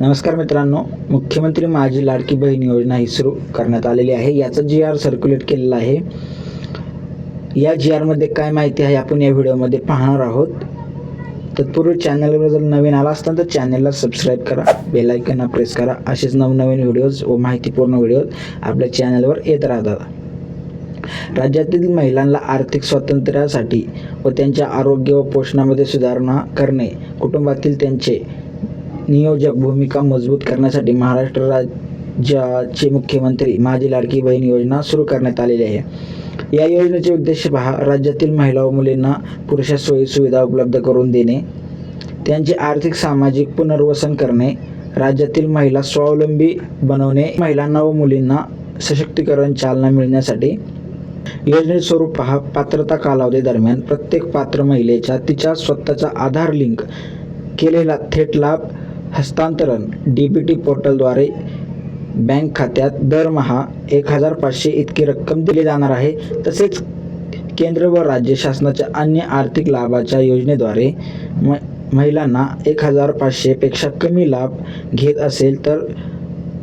नमस्कार मित्रांनो मुख्यमंत्री माझी लाडकी बहीण योजना ही सुरू करण्यात आलेली आहे. याचं जी आर सर्क्युलेट केलेलं आहे. या जी आरमध्ये काय माहिती आहे आपण या व्हिडिओमध्ये पाहणार आहोत. तत्पूर्वी चॅनलवर जर नवीन आला असताना तर चॅनलला सबस्क्राईब करा बेल प्रेस करा. असेच नवनवीन व्हिडिओज व माहितीपूर्ण व्हिडिओज आपल्या चॅनलवर येत राहतात. राज्यातील महिलांना आर्थिक स्वातंत्र्यासाठी व त्यांच्या आरोग्य व पोषणामध्ये सुधारणा करणे कुटुंबातील त्यांचे नियोजक भूमिका मजबूत करण्यासाठी महाराष्ट्र राज्याचे मुख्यमंत्री माझी लाडकी बहीण योजना सुरू करण्यात आलेली आहे. या योजनेचे उद्देश पहा राज्यातील महिला व मुलींना पुरेशा सोयी सुविधा उपलब्ध करून देणे त्यांचे आर्थिक सामाजिक पुनर्वसन करणे राज्यातील महिला स्वावलंबी बनवणे महिलांना व मुलींना सशक्तीकरण चालना मिळण्यासाठी. योजनेचे स्वरूप पहा पात्रता कालावधी दरम्यान प्रत्येक पात्र महिलेच्या तिच्या स्वतःचा आधार लिंक केलेला थेट लाभ हस्तांतरण डी बी टी पोर्टलद्वारे बँक खात्यात दरमहा एक हजार पाचशे इतकी रक्कम दिली जाणार आहे. तसेच केंद्र व राज्य शासनाच्या अन्य आर्थिक लाभाच्या योजनेद्वारे म महिलांना एक हजार पाचशेपेक्षा कमी लाभ घेत असेल तर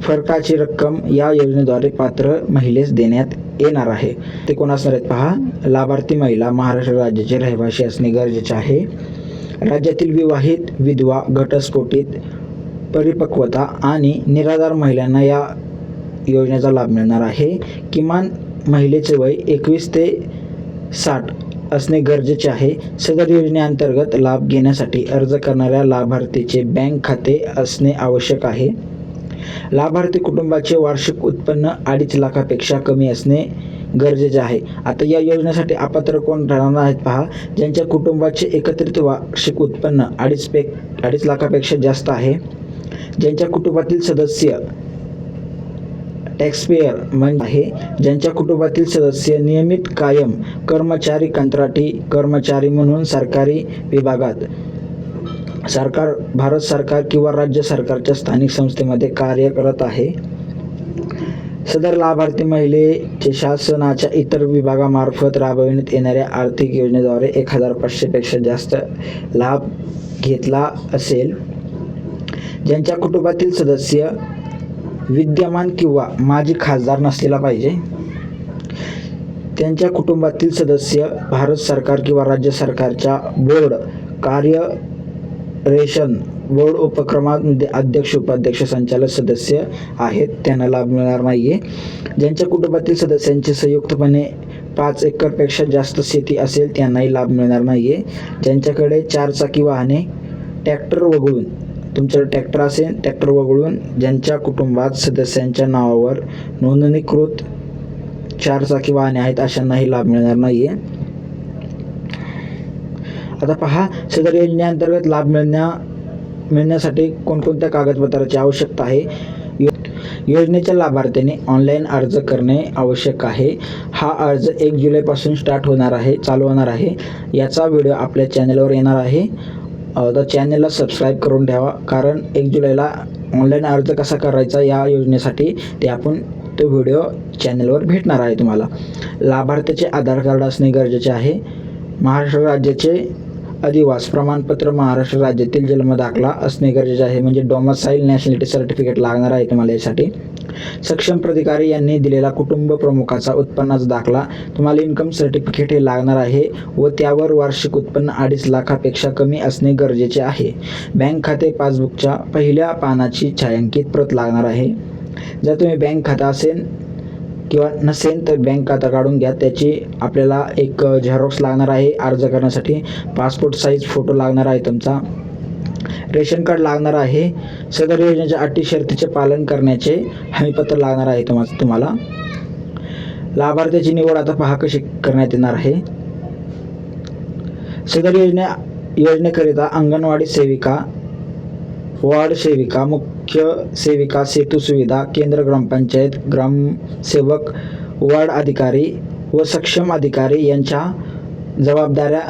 फरकाची रक्कम या योजनेद्वारे पात्र महिलेस देण्यात येणार आहे. ते कोण असणार आहेत पहा? लाभार्थी महिला महाराष्ट्र राज्याचे रहिवासी असणे गरजेचे आहे. राज्यातील विवाहित विधवा घटस्फोटित परिपक्वता आणि निराधार महिलांना या योजनेचा लाभ मिळणार आहे. किमान महिलेचे वय एकवीस ते साठ असणे गरजेचे आहे. सदर योजनेअंतर्गत लाभ घेण्यासाठी अर्ज करणाऱ्या लाभार्थीचे बँक खाते असणे आवश्यक आहे. लाभार्थी कुटुंबाचे वार्षिक उत्पन्न अडीच लाखापेक्षा कमी असणे गरजेचे आहे. आता या योजनेसाठी अपात्र कोण राहणार आहेत पहा. ज्यांच्या कुटुंबाचे एकत्रित वार्षिक उत्पन्न अडीच पे अडीच लाखापेक्षा जास्त आहे. ज्यांच्या कुटुंबातील सदस्य टॅक्सपेयर म्हणजे आहे ज्यांच्या कुटुंबातील सदस्य नियमित कायम कर्मचारी कंत्राटी कर्मचारी म्हणून सरकारी विभागात सरकार भारत सरकार किंवा राज्य सरकारच्या स्थानिक संस्थेमध्ये कार्य करत आहे. सदर लाभार्थी महिलेचे शासनाच्या इतर विभागामार्फत राबविण्यात येणाऱ्या आर्थिक योजनेद्वारे एक हजार पाचशेपेक्षा जास्त लाभ घेतला असेल. ज्यांच्या कुटुंबातील सदस्य विद्यमान किंवा माजी खासदार नसलेला पाहिजे. त्यांच्या कुटुंबातील सदस्य भारत सरकार किंवा राज्य सरकारच्या बोर्ड कार्य रेशन बोर्ड उपक्रमामध्ये अध्यक्ष उपाध्यक्ष संचालक सदस्य आहेत त्यांना लाभ मिळणार नाही आहे ज्यांच्या कुटुंबातील सदस्यांचे संयुक्तपणे पाच एकरपेक्षा जास्त शेती असेल त्यांनाही लाभ मिळणार नाही आहे ज्यांच्याकडे चारचाकी वाहने ट्रॅक्टर वगळून तुमच्याकडे ट्रॅक्टर असेल ट्रॅक्टर वगळून ज्यांच्या कुटुंबात सदस्यांच्या नावावर नोंदणीकृत चारचाकी वाहने आहेत अशांनाही लाभ मिळणार नाही आहे आता पहा सदर योजनेअंतर्गत लाभ मिळण्या मिळण्यासाठी कोणकोणत्या कागदपत्राची आवश्यकता आहे? यो- योजनेच्या लाभार्थ्यांनी ऑनलाईन अर्ज करणे आवश्यक आहे. हा अर्ज एक जुलैपासून स्टार्ट होणार आहे चालू होणार आहे. याचा व्हिडिओ आपल्या चॅनलवर येणार आहे. तर चॅनलला सबस्क्राईब करून ठेवा. कारण एक जुलैला ऑनलाईन अर्ज कसा करायचा या योजनेसाठी ते आपण तो व्हिडिओ चॅनलवर भेटणार आहे तुम्हाला. लाभार्थ्याचे आधार कार्ड असणे गरजेचे आहे. महाराष्ट्र राज्याचे अधिवास प्रमाणपत्र महाराष्ट्र राज्यातील जन्म दाखला असणे गरजेचे आहे. म्हणजे डोमसाईल नॅशनॅलिटी सर्टिफिकेट लागणार आहे तुम्हाला यासाठी. सक्षम प्राधिकारी यांनी दिलेला कुटुंब प्रमुखाचा उत्पन्नाचा दाखला तुम्हाला इन्कम सर्टिफिकेट हे लागणार आहे व त्यावर वार्षिक उत्पन्न अडीच लाखापेक्षा कमी असणे गरजेचे आहे. बँक खाते पासबुकच्या पहिल्या पानाची छायांकित प्रत लागणार आहे. जर तुम्ही बँक खाता असेल किंवा नसेल तर बँक खाता काढून घ्या. त्याची आपल्याला एक झेरॉक्स लागणार आहे अर्ज करण्यासाठी. पासपोर्ट साईज फोटो लागणार आहे तुमचा. रेशन कार्ड लागणार आहे. सदर योजनेच्या अटी शर्तीचे पालन करण्याचे हमीपत्र लागणार आहे तुम्हा तुम्हाला. लाभार्थ्याची निवड आता पहा कशी करण्यात येणार आहे. सदर योजने योजनेकरिता अंगणवाडी सेविका वार्ड सेविका मुख्य सेविका सेतू सुविधा केंद्र ग्रामपंचायत ग्रामसेवक वार्ड अधिकारी व सक्षम अधिकारी यांच्या जबाबदाऱ्या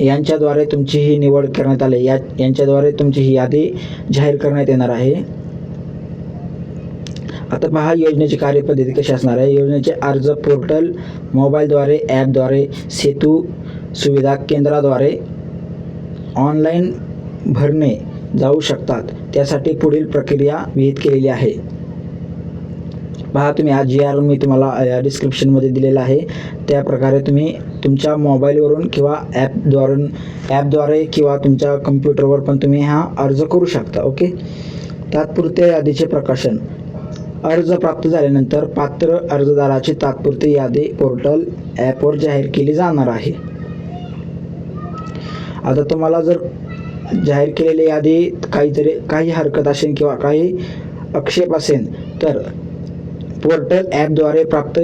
यांच्याद्वारे तुमची ही निवड करण्यात आली. या यांच्याद्वारे तुमची ही यादी जाहीर करण्यात येणार आहे. आता पहा योजनेची कार्यपद्धती कशी असणार आहे. योजनेचे अर्ज पोर्टल मोबाईलद्वारे ॲपद्वारे सेतू सुविधा केंद्राद्वारे ऑनलाईन भरणे जाऊ शकतात. त्यासाठी पुढील प्रक्रिया विहित केलेली आहे. पहा तुम्ही आज जी आर मी तुम्हाला या डिस्क्रिप्शनमध्ये दिलेला आहे त्या प्रकारे तुम्ही तुमच्या मोबाईलवरून किंवा ॲपद्वारून ॲपद्वारे किंवा तुमच्या कम्प्युटरवर पण तुम्ही हा अर्ज करू शकता ओके तात्पुरत्या यादीचे प्रकाशन. अर्ज प्राप्त झाल्यानंतर पात्र अर्जदाराची तात्पुरती यादी पोर्टल ॲपवर जाहीर केली जाणार आहे. आता तुम्हाला जर जाहीर केलेली यादीत काहीतरी काही हरकत असेल किंवा काही आक्षेप असेल तर पोर्टल ॲपद्वारे प्राप्त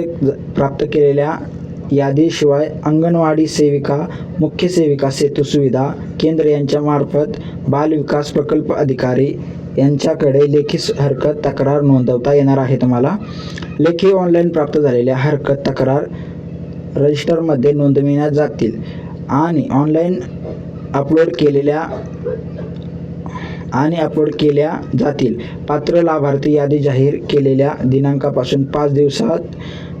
प्राप्त केलेल्या यादीशिवाय अंगणवाडी सेविका मुख्य सेविका सेतू सुविधा केंद्र यांच्यामार्फत बालविकास बाल विकास प्रकल्प अधिकारी यांच्याकडे लेखी हरकत तक्रार नोंदवता येणार आहे तुम्हाला. लेखी ऑनलाईन प्राप्त झालेल्या हरकत तक्रार रजिस्टरमध्ये नोंदविण्यात जातील आणि ऑनलाईन अपलोड केलेल्या आणि अपलोड केल्या जातील. पात्र लाभार्थी यादी जाहीर केलेल्या दिनांकापासून पाच दिवसात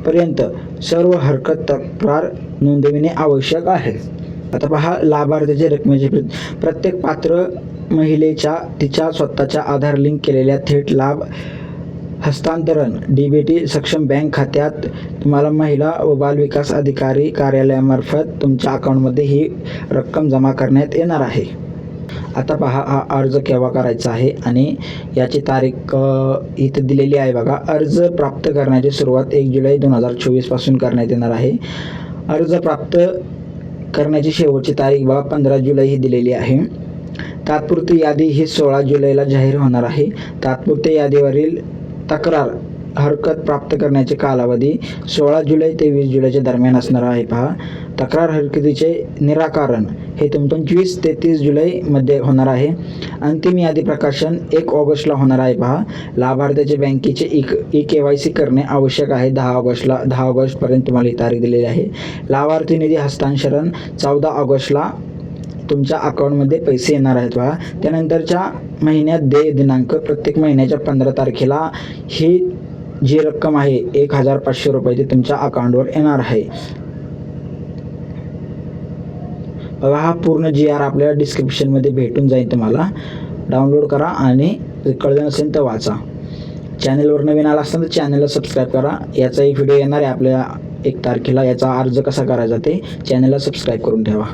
पर्यंत सर्व हरकत तक्रार नोंदविणे आवश्यक आहे. आता पहा लाभार्थीचे रकमेचे म्हणजे प्रत्येक पात्र महिलेच्या तिच्या स्वतःच्या आधार लिंक केलेल्या थेट लाभ हस्तांतरण डी बी टी सक्षम बँक खात्यात तुम्हाला महिला व बालविकास अधिकारी कार्यालयामार्फत तुमच्या अकाउंटमध्ये ही रक्कम जमा करण्यात येणार आहे. आता पहा हा अर्ज केव्हा करायचा आहे आणि याची तारीख इथं दिलेली आहे बघा. अर्ज प्राप्त करण्याची सुरुवात एक जुलै दोन हजार चोवीसपासून करण्यात येणार आहे. अर्ज प्राप्त करण्याची शेवटची तारीख बघा पंधरा जुलै ही दिलेली आहे. तात्पुरती यादी ही सोळा जुलैला जाहीर होणार आहे. तात्पुरत्या यादीवरील तक्रार हरकत प्राप्त करण्याचे कालावधी सोळा जुलै ते वीस जुलैच्या दरम्यान असणार आहे. पहा तक्रार हरकतीचे निराकरण हे तुम पंचवीस ते तीस जुलैमध्ये होणार आहे. अंतिम यादी प्रकाशन एक ऑगस्टला होणार आहे. पहा लाभार्थ्याचे बँकेचे E E K Y C करणे आवश्यक आहे. दहा ऑगस्टला दहा ऑगस्टपर्यंत तुम्हाला ही तारीख दिलेली आहे. लाभार्थी निधी हस्तांतरण चौदा ऑगस्टला तुमच्या अकाउंटमध्ये पैसे येणार आहेत बघा. त्यानंतरच्या महिन्यात देय दिनांक प्रत्येक महिन्याच्या पंधरा तारखेला ही जी रक्कम आहे एक हजार पाचशे रुपये ती तुमच्या अकाउंटवर येणार आहे. बघा हा पूर्ण जी आर आपल्याला डिस्क्रिप्शनमध्ये भेटून जाईल तुम्हाला. डाउनलोड करा आणि कळलं नसेल तर वाचा. चॅनलवर नवीन आला असताना तर चॅनलला सबस्क्राईब करा. याचाही व्हिडिओ येणार आहे आपल्या एक तारखेला. याचा अर्ज कसा करायचा ते चॅनलला सबस्क्राईब करून ठेवा.